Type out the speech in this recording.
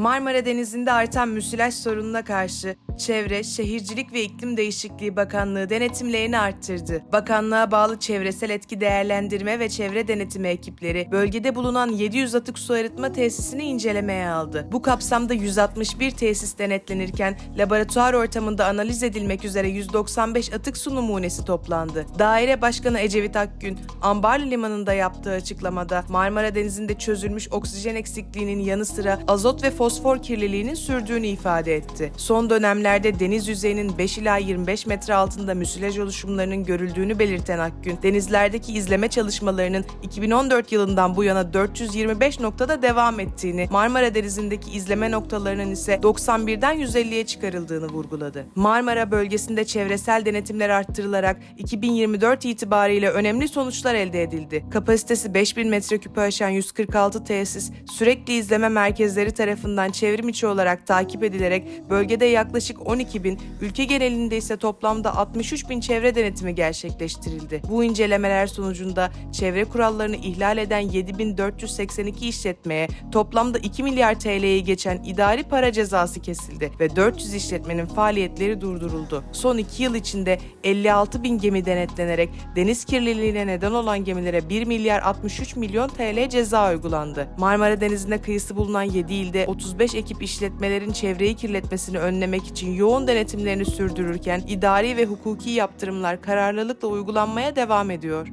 Marmara Denizi'nde artan müsilaj sorununa karşı Çevre, Şehircilik ve İklim Değişikliği Bakanlığı denetimlerini arttırdı. Bakanlığa bağlı çevresel etki değerlendirme ve çevre denetimi ekipleri bölgede bulunan 700 atık su arıtma tesisini incelemeye aldı. Bu kapsamda 161 tesis denetlenirken laboratuvar ortamında analiz edilmek üzere 195 atık su numunesi toplandı. Daire Başkanı Ecevit Akgün, Ambarlı Limanı'nda yaptığı açıklamada Marmara Denizi'nde çözülmüş oksijen eksikliğinin yanı sıra azot ve fosfor kirliliğinin sürdüğünü ifade etti. Son dönemlerde deniz yüzeyinin 5 ila 25 metre altında müsilaj oluşumlarının görüldüğünü belirten Akgün, denizlerdeki izleme çalışmalarının 2014 yılından bu yana 425 noktada devam ettiğini, Marmara Denizi'ndeki izleme noktalarının ise 91'den 150'ye çıkarıldığını vurguladı. Marmara bölgesinde çevresel denetimler arttırılarak 2024 itibariyle önemli sonuçlar elde edildi. Kapasitesi 5000 metreküpü aşan 146 tesis, sürekli izleme merkezleri tarafından çevrim içi olarak takip edilerek bölgede yaklaşık 12 bin, ülke genelinde ise toplamda 63 bin çevre denetimi gerçekleştirildi. Bu incelemeler sonucunda çevre kurallarını ihlal eden 7482 işletmeye toplamda 2 milyar TL'yi geçen idari para cezası kesildi ve 400 işletmenin faaliyetleri durduruldu. Son 2 yıl içinde 56 bin gemi denetlenerek deniz kirliliğine neden olan gemilere 1 milyar 63 milyon TL ceza uygulandı. Marmara Denizi'nde kıyısı bulunan 7 ilde 35 ekip işletmelerin çevreyi kirletmesini önlemek için yoğun denetimlerini sürdürürken idari ve hukuki yaptırımlar kararlılıkla uygulanmaya devam ediyor.